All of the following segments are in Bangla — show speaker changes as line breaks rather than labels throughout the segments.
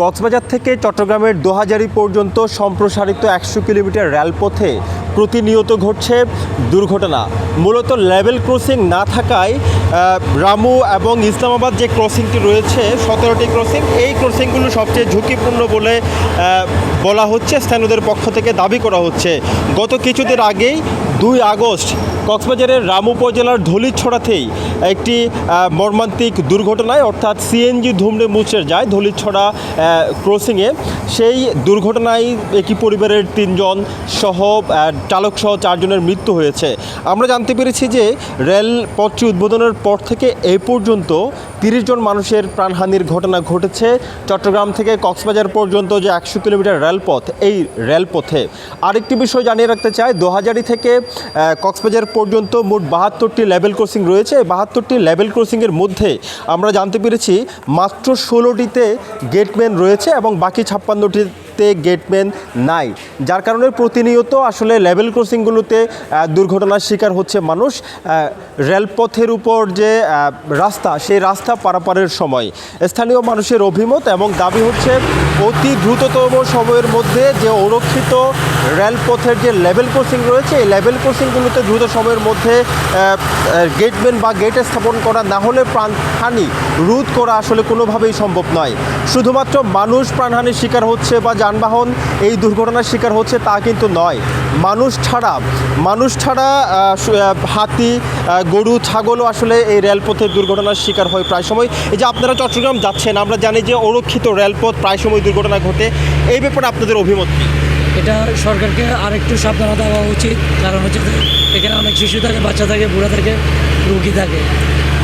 কক্সবাজার থেকে চট্টগ্রামের দোহাজারি পর্যন্ত সম্প্রসারিত একশো কিলোমিটার রেলপথে প্রতিনিয়ত ঘটছে দুর্ঘটনা। মূলত লেভেল ক্রসিং না থাকায় রামু এবং ইসলামাবাদ যে ক্রসিংটি রয়েছে, সতেরোটি ক্রসিং, এই ক্রসিংগুলো সবচেয়ে ঝুঁকিপূর্ণ বলে বলা হচ্ছে, স্থানীয়দের পক্ষ থেকে দাবি করা হচ্ছে। গত কিছুদিন আগেই দুই আগস্ট কক্সবাজারের রাম উপজেলার ধলিছড়াতেই একটি মর্মান্তিক দুর্ঘটনায়, অর্থাৎ সিএনজি ধুমড়ে মুচড়ে যায় ধলিছড়া ক্রসিংয়ে। সেই দুর্ঘটনায় একই পরিবারের তিনজন সহ চালক সহ চারজনের মৃত্যু হয়েছে। আমরা জানতে পেরেছি যে রেল পথটি উদ্বোধনের পর থেকে এই পর্যন্ত তিরিশ জন মানুষের প্রাণহানির ঘটনা ঘটেছে। চট্টগ্রাম থেকে কক্সবাজার পর্যন্ত যে একশো কিলোমিটার রেলপথ, এই রেলপথে। আরেকটি বিষয় জানিয়ে রাখতে চাই, দোহাজারি থেকে কক্সবাজার পর্যন্ত মোট বাহাত্তরটি লেভেল ক্রসিং রয়েছে। বাহাত্তরটি লেভেল ক্রসিংয়ের মধ্যে আমরা জানতে পেরেছি, মাত্র ষোলোটিতে গেটম্যান রয়েছে এবং বাকি ছাপ্পান্নটিতে গেটম্যান নাই। যার কারণে প্রতিনিয়ত আসলে লেভেল ক্রসিংগুলোতে দুর্ঘটনার শিকার হচ্ছে মানুষ। রেলপথের উপর যে রাস্তা, সেই রাস্তা পারাপারের সময়। স্থানীয় মানুষের অভিমত এবং দাবি হচ্ছে অতি দ্রুততম সময়ের মধ্যে যে অরক্ষিত রেলপথের যে লেভেল ক্রসিং রয়েছে, এই লেভেল ক্রসিংগুলোতে দ্রুত সময়ের মধ্যে গেটম্যান বা গেট স্থাপন করা না হলে প্রাণহানি রোধ করা আসলে কোনোভাবেই সম্ভব নয়। শুধুমাত্র মানুষ প্রাণহানির শিকার হচ্ছে বা যানবাহন এই দুর্ঘটনার শিকার হচ্ছে তা কিন্তু নয়। মানুষ ছাড়া মানুষ ছাড়া হাতি গরু, ছাগলও আসলে এই রেলপথের দুর্ঘটনার শিকার হয় প্রায় সময়। এই যে আপনারা চট্টগ্রাম যাচ্ছেন, আমরা জানি যে অরক্ষিত রেলপথ প্রায় সময় দুর্ঘটনা ঘটে। এই ব্যাপারে আপনাদের অভিমত কী?
এটা সরকারকে আরেকটু সাবধানতা দেওয়া উচিত। কারণ হচ্ছে যে এখানে অনেক শিশু থাকে বাচ্চা থাকে বুড়া থাকে রুগী থাকে।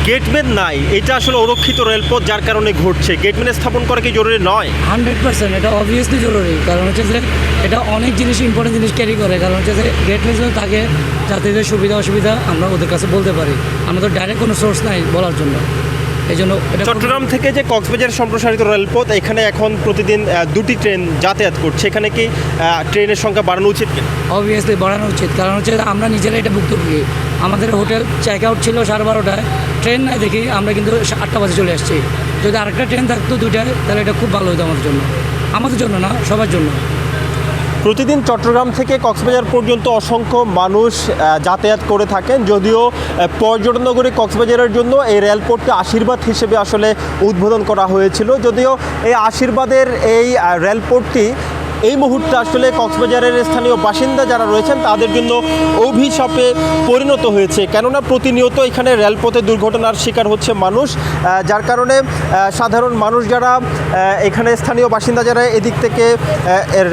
গেটম্যান নাই এটা আসলে অরক্ষিত রেলপথ যার কারণে ঘটছে। গেটম্যান স্থাপন করা কি জরুরি নয়?
হান্ড্রেড পার্সেন্ট এটা অবভিয়াসলি জরুরি। কারণ হচ্ছে যে এটা অনেক জিনিস ইম্পর্টেন্ট জিনিস ক্যারি করে। কারণ হচ্ছে যে গেট মেশিন থাকে যাত্রীদের সুবিধা অসুবিধা আমরা ওদের কাছে বলতে পারি। আমাদের ডাইরেক্ট কোনো সোর্স নাই বলার জন্য। এই জন্য
চট্টগ্রাম থেকে যে কক্সবাজার সম্প্রসারিত রেলপথ এখানে এখন প্রতিদিন দুটি ট্রেন যাতায়াত করছে। এখানে কি ট্রেনের সংখ্যা বাড়ানো উচিত
অবভিয়াসলি বাড়ানো উচিত। কারণ হচ্ছে আমরা নিজেরা এটা ভুক্তভোগী আমাদের হোটেল চেক আউট ছিল সাড়ে বারোটায়। ট্রেন নাই দেখি আমরা কিন্তু আটটা বাজে চলে আসছি। যদি আরেকটা ট্রেন থাকতো দুইটায় তাহলে এটা খুব ভালো হতো আমাদের জন্য। আমাদের জন্য না সবার জন্য।
প্রতিদিন চট্টগ্রাম থেকে কক্সবাজার পর্যন্ত অসংখ্য মানুষ যাতায়াত করে থাকেন। যদিও পর্যটন নগরী কক্সবাজারের জন্য এই রেলপথটি আশীর্বাদ হিসেবে আসলে উদ্বোধন করা হয়েছিল। যদিও, এই আশীর্বাদের এই রেলপোর্টটি এই মুহূর্তে আসলে কক্সবাজারের স্থানীয় বাসিন্দা যারা রয়েছেন, তাদের জন্য অভিশাপে পরিণত হয়েছে। কেননা প্রতিনিয়ত এখানে রেলপথে দুর্ঘটনার শিকার হচ্ছে মানুষ। যার কারণে সাধারণ মানুষ যারা এখানে স্থানীয় বাসিন্দা যারা এদিক থেকে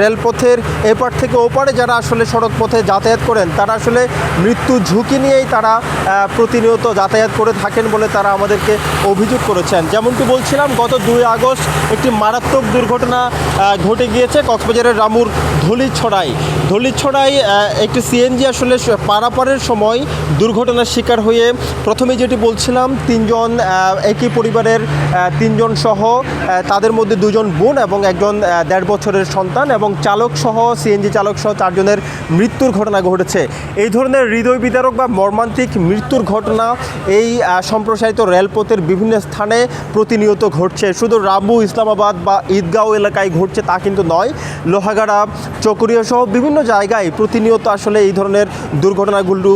রেলপথের এপার থেকে ওপারে যারা আসলে সড়ক পথে যাতায়াত করেন, তারা আসলে মৃত্যু ঝুঁকি নিয়েই তারা প্রতিনিয়ত যাতায়াত করে থাকেন বলে তারা আমাদেরকে অভিযোগ করেছেন। যেমনটি বলছিলাম, গত দুই আগস্ট একটি মারাত্মক দুর্ঘটনা ঘটে গিয়েছে কক্সবাজারের রামুর ধলিছড়াই ধলিছড়াই একটি সিএনজি আসলে পারাপারের সময় দুর্ঘটনার শিকার হয়ে প্রথমে যেটি বলছিলাম, তিনজন একই পরিবারের তিনজন সহ তাদের মধ্যে দুজন বোন এবং একজন দেড় বছরের সন্তান এবং চালক সহ সিএনজি চালক সহ চারজনের মৃত্যুর ঘটনা ঘটেছে। এই ধরনের হৃদয় বিদারক বা মর্মান্তিক মৃত্যুর ঘটনা এই সম্প্রসারিত রেলপথের বিভিন্ন স্থানে প্রতিনিয়ত ঘটছে। শুধু রামু, ইসলামাবাদ বা ঈদগাঁও এলাকায় ঘটছে তা কিন্তু নয়। লোহাগাড়া চকরিয়া সহ বিভিন্ন জায়গায় প্রতিনিয়ত আসলে এই ধরনের দুর্ঘটনাগুলো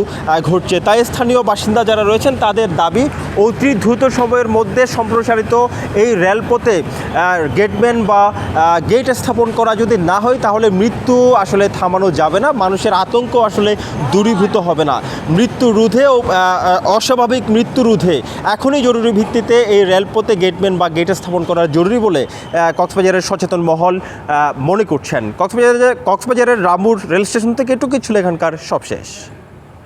ঘটছে। তাই স্থানীয় বাসিন্দা যারা রয়েছেন, তাদের দাবি, অতি দ্রুত সময়ের মধ্যে সম্প্রসারিত এই রেলপথে গেটম্যান বা গেট স্থাপন করা যদি না হয়, তাহলে মৃত্যু আসলে থামানো যাবে না। মানুষের আতঙ্ক আসলে দূরীভূত হবে না। মৃত্যু রোধে অস্বাভাবিক মৃত্যু রোধে এখনই জরুরি ভিত্তিতে এই রেলপথে গেটম্যান বা গেট স্থাপন করা জরুরি বলে কক্সবাজারের সচেতন মহল মনে করছেন। কক্সবাজারের কক্সবাজারের রামুর রেল স্টেশন থেকে এটুকুই ছিল এখানকার সবশেষ।